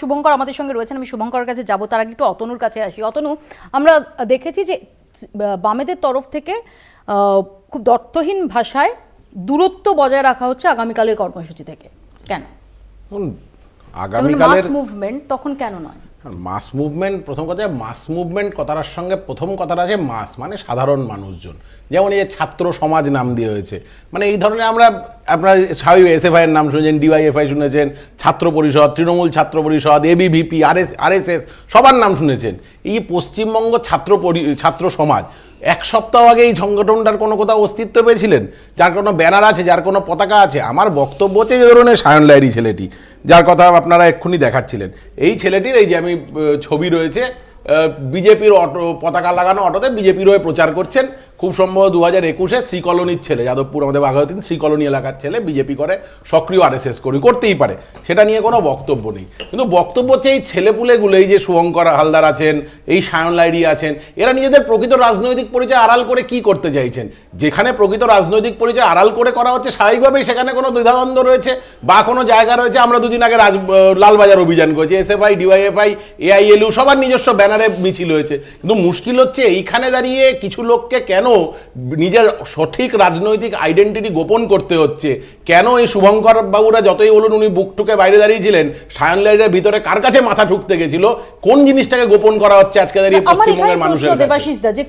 শুভঙ্কর আমাদের সঙ্গে রয়েছেন আমি শুভঙ্করের কাছে যাব। তার আগে একটু অতনুর কাছে আসি। অতনু আমরা দেখেছি যে বামেদের তরফ থেকে আহ, খুব দর্থহীন ভাষায় দূরত্ব বজায় রাখা হচ্ছে আগামীকালের কর্মসূচি থেকে। কেন? আগামীকালের মুভমেন্ট তখন কেন নয়? মাস মুভমেন্ট, প্রথম কথা মাস মুভমেন্ট কথাটার সঙ্গে প্রথম কথাটা আছে মাস মানে সাধারণ মানুষজন। যেমন এই ছাত্র সমাজ নাম দিয়ে হয়েছে মানে এই ধরনের আমরা, আপনারা স্বাভাবিক এফ এর নাম শুনেছেন, ডিওয়াইএফআই শুনেছেন, ছাত্র পরিষদ, তৃণমূল ছাত্র পরিষদ, এবিভিপি, আরএস, আরএসএস সবার নাম শুনেছেন। এই পশ্চিমবঙ্গ ছাত্র ছাত্র সমাজ এক সপ্তাহ আগে এই সংগঠনটার কোনো কোথাও অস্তিত্ব পেয়েছিলেন? যার কোনো ব্যানার আছে, যার কোনো পতাকা আছে? আমার বক্তব্য হচ্ছে যে ধরনের সায়ন লাইরি ছেলেটি, যার কথা আপনারা এক্ষুনি দেখাচ্ছিলেন। এই ছেলেটির এই যে আমি ছবি রয়েছে বিজেপির অটো, পতাকা লাগানো অটোতে বিজেপির হয়ে প্রচার করছেন। খুব সম্ভব দু হাজার একুশে শ্রীকলোনির ছেলে, যাদবপুর, আমাদের বাঘাযতীন শ্রীকলোনি এলাকার ছেলে, বিজেপি করে সক্রিয় আরএসএস করি করতেই পারে। সেটা নিয়ে কোনো বক্তব্য নেই। কিন্তু বক্তব্য হচ্ছে এই ছেলেপুলেগুলো, এই যে শুভঙ্কর হালদার আছেন, এই সায়ন লাইরি আছেন, এরা নিজেদের প্রকৃত রাজনৈতিক পরিচয় আড়াল করে কি করতে চাইছেন? যেখানে প্রকৃত রাজনৈতিক পরিচয় আড়াল করে করা হচ্ছে, স্বাভাবিকভাবেই সেখানে কোনো দ্বিধাদ্বন্দ্ব রয়েছে বা কোনো জায়গা রয়েছে। আমরা দুদিন আগে রাজ লালবাজার অভিযান করেছি, এসএফআই, ডিওয়াইএফআই, এআইএলইউ, সবার নিজস্ব ব্যানারে মিছিল হয়েছে। কিন্তু মুশকিল হচ্ছে, এইখানে দাঁড়িয়ে কিছু লোককে কেন নিজের সঠিক রাজনৈতিক আইডেন্টিটি গোপন করতে হচ্ছে? কেন এই শুভঙ্কর বাবুরা যতই বলুন উনি বুক ঠুকে বাইরে দাঁড়িয়েছিলেন সায়ন লাইনের ভিতরে কার কাছে মাথা ঠুকতে গেছিল? কোন জিনিসটাকে গোপন করা হচ্ছে আজকে দাঁড়িয়ে পশ্চিমবঙ্গের মানুষের মানুষের